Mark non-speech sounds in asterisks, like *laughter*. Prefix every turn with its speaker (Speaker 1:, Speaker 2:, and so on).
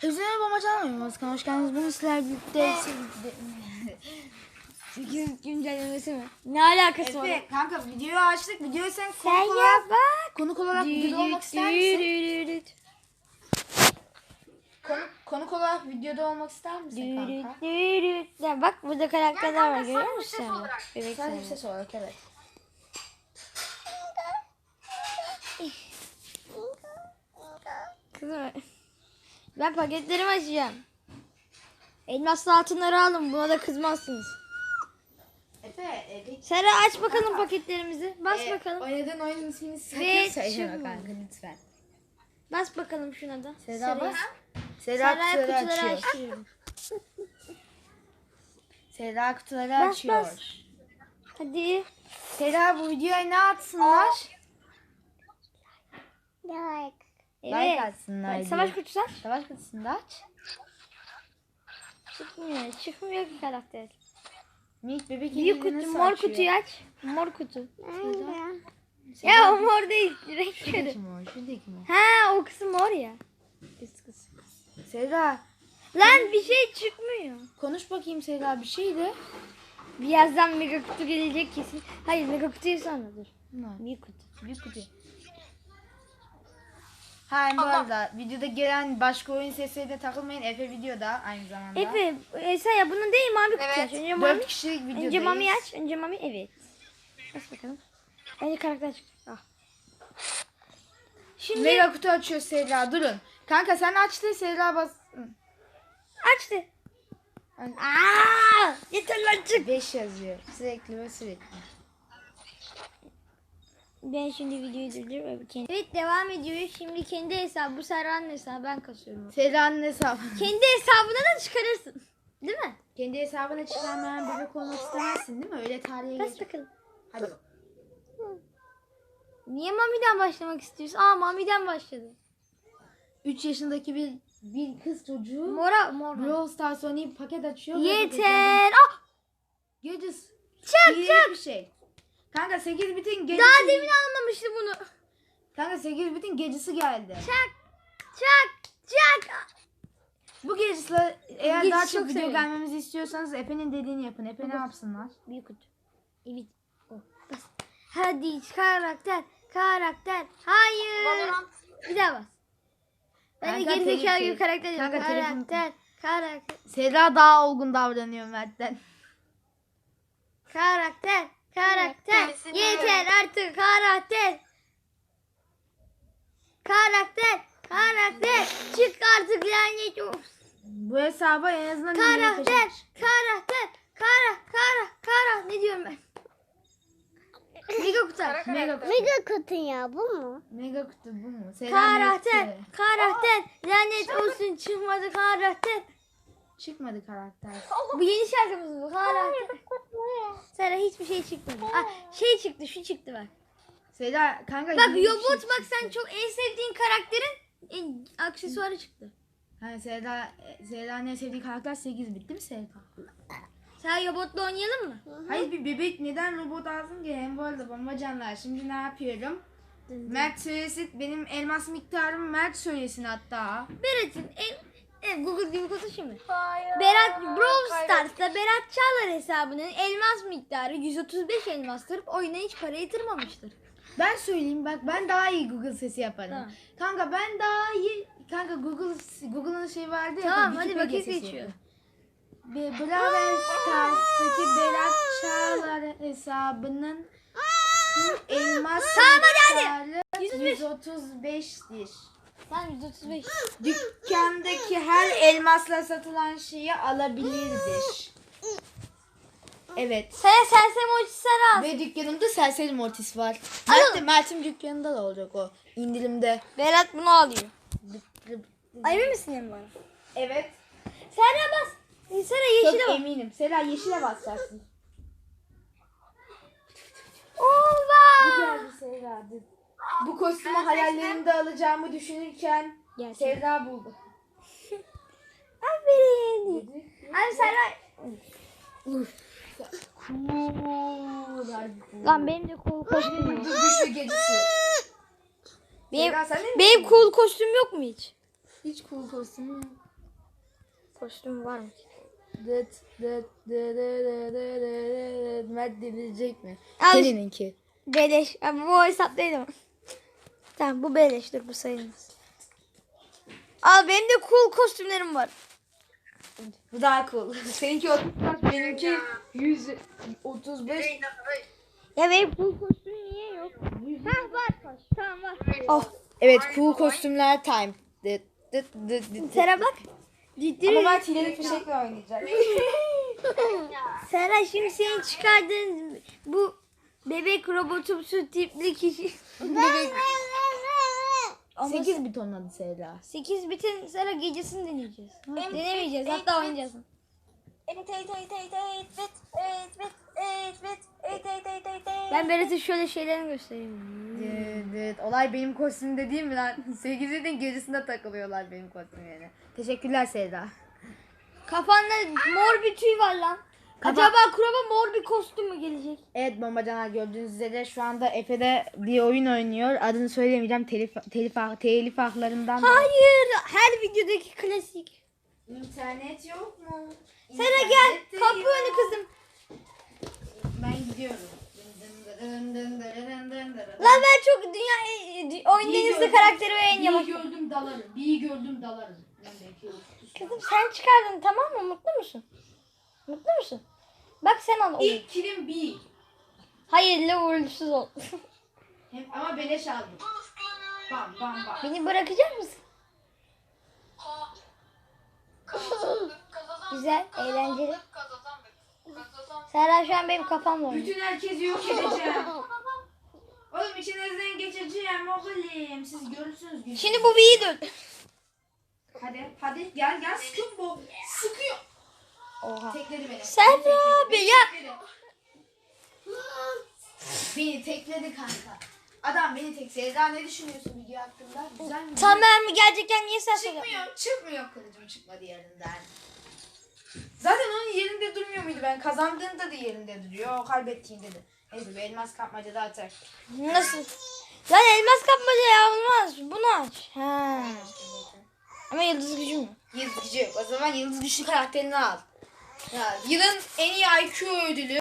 Speaker 1: Hepsine merhaba canım. Özkan hoş geldiniz. Bugün sizler birlikte...
Speaker 2: 8 güncellemesi mi? Ne alakası var?
Speaker 1: Efe kanka videoyu açtık. Videoyu sen
Speaker 2: Sen
Speaker 1: konuk olarak,
Speaker 2: yap bak.
Speaker 1: konuk olarak videoda olmak ister misin? Konuk, konuk olarak videoda olmak ister misin kanka?
Speaker 2: Ya Bak burada karakterler var görüyor musun sen? Bebek
Speaker 1: Sadece
Speaker 2: sen.
Speaker 1: ses olarak evet.
Speaker 2: Kızım. Ben paketlerimi açacağım. Elmaslı altınları alın. Buna da kızmazsınız.
Speaker 1: Efe, e,
Speaker 2: Sera aç bakalım paketlerimizi. Bas
Speaker 1: e,
Speaker 2: bakalım.
Speaker 1: Oynadığın oyunun ismini sakın
Speaker 2: Ve
Speaker 1: söyleme kanka lütfen.
Speaker 2: Bas bakalım şuna da.
Speaker 1: Seda bas. Seda
Speaker 2: Sera'ya
Speaker 1: kutuları
Speaker 2: kutuları
Speaker 1: açıyor. *laughs* Seda kutuları
Speaker 2: Bas,
Speaker 1: açıyor.
Speaker 2: bas. Hadi.
Speaker 1: Seda bu videoya ne atsınlar?
Speaker 2: Like.
Speaker 1: Like
Speaker 2: Evet. Bak, Savaş kutusu aç.
Speaker 1: Savaş kutusunu da aç.
Speaker 2: Çıkmıyor. Çıkmıyor ki karakter.
Speaker 1: Minik bebek
Speaker 2: Büyük
Speaker 1: elini
Speaker 2: kutu,
Speaker 1: nasıl
Speaker 2: mor
Speaker 1: açıyor?
Speaker 2: kutuyu aç. Mor kutu.
Speaker 1: Seda-
Speaker 2: Ya o mor değil. Renk körü.
Speaker 1: Şuradaki mor, şuradaki mor.
Speaker 2: Ha o kısım mor ya. Kız kız.
Speaker 1: Seda,
Speaker 2: Lan bir şey çıkmıyor.
Speaker 1: konuş bakayım Seda bir şey de.
Speaker 2: Birazdan mega kutu gelecek kesin. Hayır mega kutuyu sonra dur.
Speaker 1: Ne?
Speaker 2: Büyük kutu.
Speaker 1: Büyük kutu. Ha bu arada videoda gelen başka oyun seslerine takılmayın. Efe videoda aynı zamanda.
Speaker 2: Efe e, sen ya bunun değil mavi kutu aç. Önce mami,
Speaker 1: Dört kişilik videodayız.
Speaker 2: önce mami aç. Önce mami evet. Bas bakalım. Önce karakter çık. Ah. Şimdi
Speaker 1: Mega kutu açıyor Seda durun. Kanka sen açtı Seda bas.
Speaker 2: açtı. Aa! Yeter lan çık.
Speaker 1: 5 yazıyor. Sürekli ve sürekli.
Speaker 2: Ben şimdi videoyu durduruyorum. Kendi... Evet devam ediyor. Şimdi kendi hesabı. Bu Serra'nın hesabı. Ben kasıyorum.
Speaker 1: Seda'nın hesabı.
Speaker 2: Kendi hesabına da çıkarırsın. Değil mi?
Speaker 1: Kendi hesabına çıkarmayan bebek olmak istemezsin değil mi? Öyle tarihe
Speaker 2: Bas
Speaker 1: geç.
Speaker 2: bakalım.
Speaker 1: Hadi.
Speaker 2: Niye Mami'den başlamak istiyorsun? Aa Mami'den başladı.
Speaker 1: 3 yaşındaki bir bir kız çocuğu
Speaker 2: Mora mora.
Speaker 1: Brawl Stars oynayıp paket açıyor. ve
Speaker 2: Yeter. Ah!
Speaker 1: Gecesi.
Speaker 2: Çak çak.
Speaker 1: bir şey. Kanka 8 bitin gecesi.
Speaker 2: Daha demin almamıştı bunu.
Speaker 1: Kanka 8 bitin gecesi geldi.
Speaker 2: Çak. Çak. Çak.
Speaker 1: Bu gecesi eğer
Speaker 2: Gecesi
Speaker 1: daha
Speaker 2: çok
Speaker 1: çok video
Speaker 2: severim.
Speaker 1: gelmemizi istiyorsanız Efe'nin dediğini yapın. Efe ne yapsınlar?
Speaker 2: Büyük kutu. Evet. O. Bas. Hadi karakter. Karakter. Hayır. Bir daha bas. Ben de
Speaker 1: Kanka,
Speaker 2: geri zekalı
Speaker 1: telif-
Speaker 2: gibi karakter.
Speaker 1: Kanka, telefon-
Speaker 2: Karakter. Karakter.
Speaker 1: Seda daha olgun davranıyor Mert'ten.
Speaker 2: Karakter. Karakter. Yeter artık karakter. Karakter. Karakter. Çık artık lanet olsun.
Speaker 1: Bu hesaba en azından
Speaker 2: Karakter. Karakter. Kara. Kara. Kara. Ne diyorum ben? Mega kutu.
Speaker 1: Mega kutu.
Speaker 3: Mega kutu ya bu mu?
Speaker 1: Mega kutu bu mu? Seda
Speaker 2: Karakter. Karakter. Lanet olsun çıkmadı karakter.
Speaker 1: Çıkmadı karakter. *laughs*
Speaker 2: Bu yeni şarkımız bu. Karakter. Sana hiçbir şey çıkmadı. Aa, şey çıktı şu çıktı bak.
Speaker 1: Seda kanka
Speaker 2: Bak
Speaker 1: yeni bir
Speaker 2: Yobot
Speaker 1: şey
Speaker 2: bak
Speaker 1: çıktı.
Speaker 2: sen çok en sevdiğin karakterin en aksesuarı çıktı.
Speaker 1: Ha, Seda, Seda'nın en sevdiği karakter 8 bit değil mi Seda?
Speaker 2: Sen Yobot'la oynayalım mı?
Speaker 1: Hayır bir bebek neden robot alsın ki? Hem bu arada bombacanlar. Şimdi ne yapıyorum? Mert söylesin. Benim elmas miktarım Mert söylesin hatta.
Speaker 2: Berat'ın en, en Google gibi konuşayım mı? Berat Brawl Stars'ta Berat Çağlar hesabının elmas miktarı 135 elmastır. Oyuna hiç para yatırmamıştır.
Speaker 1: Ben söyleyeyim bak ben daha iyi Google sesi yaparım.
Speaker 2: Tamam.
Speaker 1: Kanka ben daha iyi kanka Google Google'ın şey vardı ya.
Speaker 2: Tamam hadi vakit
Speaker 1: sesi
Speaker 2: geçiyor.
Speaker 1: Be Brawl Stars'taki Berat Çağlar hesabının elmas
Speaker 2: Tamam,
Speaker 1: miktarı 135'tir.
Speaker 2: Tamam 135.
Speaker 1: Dükkandaki her elmasla satılan şeyi alabilirdir. Evet.
Speaker 2: Sen sersem oyuncuları al.
Speaker 1: Ve dükkanımda serseri mortis var. Mert, Mert'in dükkanında da olacak o. indirimde.
Speaker 2: Berat bunu alıyor. Ay emin misin Emre bana?
Speaker 1: Evet.
Speaker 2: Serra bas. Serra
Speaker 1: Çok
Speaker 2: yeşile bak.
Speaker 1: eminim. Sela yeşile basacaksın. Bu
Speaker 2: Ova.
Speaker 1: geldi Sela. Bu kostümü hayallerimde alacağımı düşünürken
Speaker 2: Gel.
Speaker 1: Sevda buldu.
Speaker 2: Aferin. Abi Serra. Lan benim de cool kostümüm yok.
Speaker 1: Güçlü gecesi.
Speaker 2: Benim,
Speaker 1: Sevda sen de mi?
Speaker 2: benim cool kostüm yok mu hiç?
Speaker 1: Hiç cool kostümü yok.
Speaker 2: kostüm var mı?
Speaker 1: Dıt dıt dı dı dı dı dı dı. Mert dilecek mi?
Speaker 2: Al.
Speaker 1: Seninki.
Speaker 2: Beleş. Ama bu hesap değil ama. Tamam bu beleştir bu sayılmaz. Al benim de cool kostümlerim var.
Speaker 1: Bu daha cool. *laughs* Seninki 30 kaç, benimki 135.
Speaker 2: Ya benim cool kostüm niye yok? Ha var. Tamam var. Oh.
Speaker 1: Evet cool kostümler time. Dıt dıt dıt dıt.
Speaker 2: Sera bak. Ciddi.
Speaker 1: Ama ben hileli fişekle oynayacağım. *laughs*
Speaker 2: Sera şimdi senin çıkardığın bu bebek robotumsu tipli kişi. bebek.
Speaker 1: 8 bit onun adı Seyla.
Speaker 2: 8 bitin Sera gecesini deneyeceğiz. Denemeyeceğiz hatta oynayacağız. Ben Berat'e şöyle şeylerini göstereyim.
Speaker 1: Evet, olay benim kostümümde değil mi lan? 8'in gecesinde takılıyorlar benim kostümlerine. Teşekkürler Seyda.
Speaker 2: Kafanda mor bir tüy var lan.
Speaker 1: Kafa-
Speaker 2: Acaba Kuraba mor bir kostüm mü gelecek?
Speaker 1: Evet bombacanlar gördüğünüz üzere şu anda Efe'de bir oyun oynuyor. Adını söylemeyeceğim. Telif, telif, telif haklarından.
Speaker 2: Hayır. Her videodaki klasik.
Speaker 1: İnternet yok mu?
Speaker 2: Sera gel. Kapı önü kızım.
Speaker 1: Ben gidiyorum.
Speaker 2: Lan ben çok dünya e, oyunun en hızlı karakteri ve en yavaş.
Speaker 1: gördüm dalarım. Bir gördüm dalarım.
Speaker 2: Kızım sen çıkardın tamam mı? Mutlu musun? Mutlu musun? Bak sen al oyunu.
Speaker 1: İlk kilim bir.
Speaker 2: Hayırlı uğurlusuz ol. *laughs*
Speaker 1: Hem, ama beleş aldım. Bam bam bam.
Speaker 2: Beni bırakacak mısın? Güzel, eğlenceli. Serra şu an benim kafamda oynuyor.
Speaker 1: Bütün herkesi yok *laughs* edeceğim. Oğlum içinizden geçeceğim oğlum. Siz görürsünüz.
Speaker 2: Şimdi bu V'yi dön.
Speaker 1: Hadi hadi gel gel sıkın bu. Sıkıyor.
Speaker 2: Oha.
Speaker 1: Tekledi beni.
Speaker 2: Serra abi ya.
Speaker 1: Tekledi. Beni tekledi kanka. Adam beni tek. Seyda ne düşünüyorsun video hakkında? Güzel mi?
Speaker 2: Tamer mi gerçekten niye sen?
Speaker 1: Çıkmıyor. Çıkmıyor kılıcım çıkmadı yerinden. Zaten onun yerinde durmuyor muydu ben? Kazandığında da yerinde duruyor. Kaybettiğinde de. Neyse bir elmas kapmaca da atar.
Speaker 2: Nasıl? Lan elmas kapmaca ya olmaz. Bunu aç. Ha. Ama yıldız gücü mü?
Speaker 1: Yıldız gücü. O zaman yıldız güçlü karakterini al. Yılın en iyi IQ ödülü.